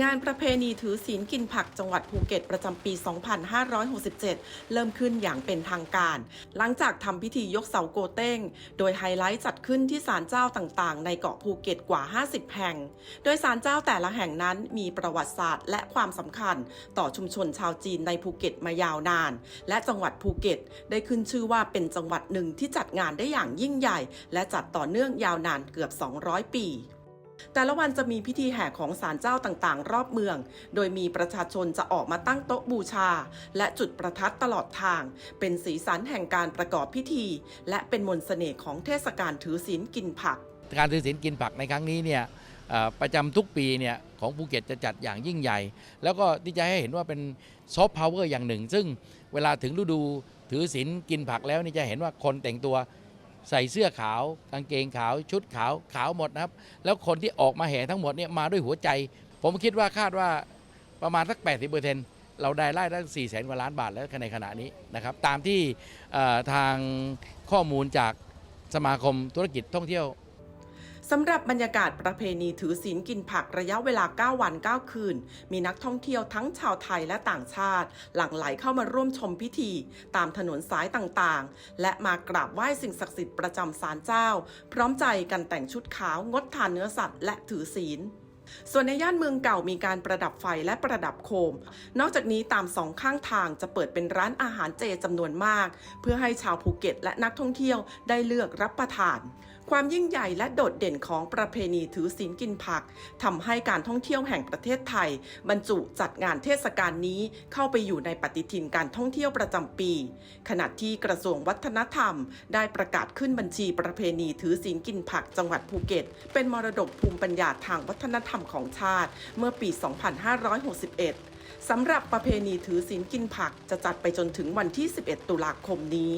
งานประเพณีถือศีลกินผักจังหวัดภูเก็ตประจำปี 2567 เริ่มขึ้นอย่างเป็นทางการ หลังจากทำพิธียกเสาโกเต้ง โดยไฮไลท์จัดขึ้นที่ศาลเจ้าต่างๆ ในเกาะภูเก็ตกว่า 50 แห่ง โดยศาลเจ้าแต่ละแห่งนั้นมีประวัติศาสตร์และความสำคัญ ต่อชุมชนชาวจีนในภูเก็ตมายาวนาน และจังหวัดภูเก็ต ได้ขึ้นชื่อว่าเป็นจังหวัดหนึ่งที่จัดงานได้อย่างยิ่งใหญ่ และจัดต่อเนื่องยาวนานเกือบ 200 ปี แต่ละวันจะมีพิธีแห่ของศาลเจ้าต่างๆ รอบเมือง โดยมีประชาชนจะออกมาตั้งโต๊ะบูชา และจุดประทัดตลอดทาง เป็นสีสันแห่งการประกอบพิธี และเป็นมนต์เสน่ห์ของเทศกาลถือศีลกินผัก การถือศีลกินผักในครั้งนี้เนี่ยประจำทุกปีเนี่ยของภูเก็ตจะจัดอย่างยิ่งใหญ่ แล้วก็ที่จะให้เห็นว่าเป็นซอฟต์พาวเวอร์อย่างหนึ่ง ซึ่งเวลาถึงฤดูถือศีลกินผักแล้วนี่จะเห็นว่าคนแต่งตัว ใส่เสื้อขาวกางเกงขาว ชุดขาวขาวหมดนะครับ แล้วคนที่ออกมาแห่ทั้งหมดเนี่ยมาด้วยหัวใจ ผมคิดว่าคาดว่าประมาณสัก 80%เราได้ไล่ตั้ง4แสนกว่าล้านบาทแล้วในขณะนี้นะครับ ตามที่ทางข้อมูลจากสมาคมธุรกิจท่องเที่ยว สำหรับบรรยากาศประเพณีถือศีลกินผักระยะเวลา 9 วัน 9 คืน มีนักท่องเที่ยวทั้งชาวไทยและต่างชาติ หลั่งไหลเข้ามาร่วมชมพิธี ตามถนนสายต่างๆ และมากราบไหว้สิ่งศักดิ์สิทธิ์ประจำศาลเจ้า พร้อมใจกันแต่งชุดขาวงดทานเนื้อสัตว์และถือศีล ส่วนในย่านเมืองเก่ามีการประดับไฟและประดับโคม นอกจากนี้ตามสองข้างทางจะเปิดเป็นร้านอาหารเจจำนวนมาก เพื่อให้ชาวภูเก็ตและนักท่องเที่ยวได้เลือกรับประทาน ความยิ่งใหญ่และโดดเด่นของประเพณีถือศีลกินผักทำให้การท่องเที่ยวแห่งประเทศไทย บรรจุจัดงานเทศกาลนี้เข้าไปอยู่ในปฏิทินการท่องเที่ยวประจำปี ขณะที่กระทรวงวัฒนธรรม ได้ประกาศขึ้นบัญชีประเพณีถือศีลกินผักจังหวัดภูเก็ต เป็นมรดกภูมิปัญญาทางวัฒนธรรมของชาติเมื่อปี 2561 สำหรับประเพณีถือศีลกินผักจะจัดไปจนถึงวันที่ 11 ตุลาคมนี้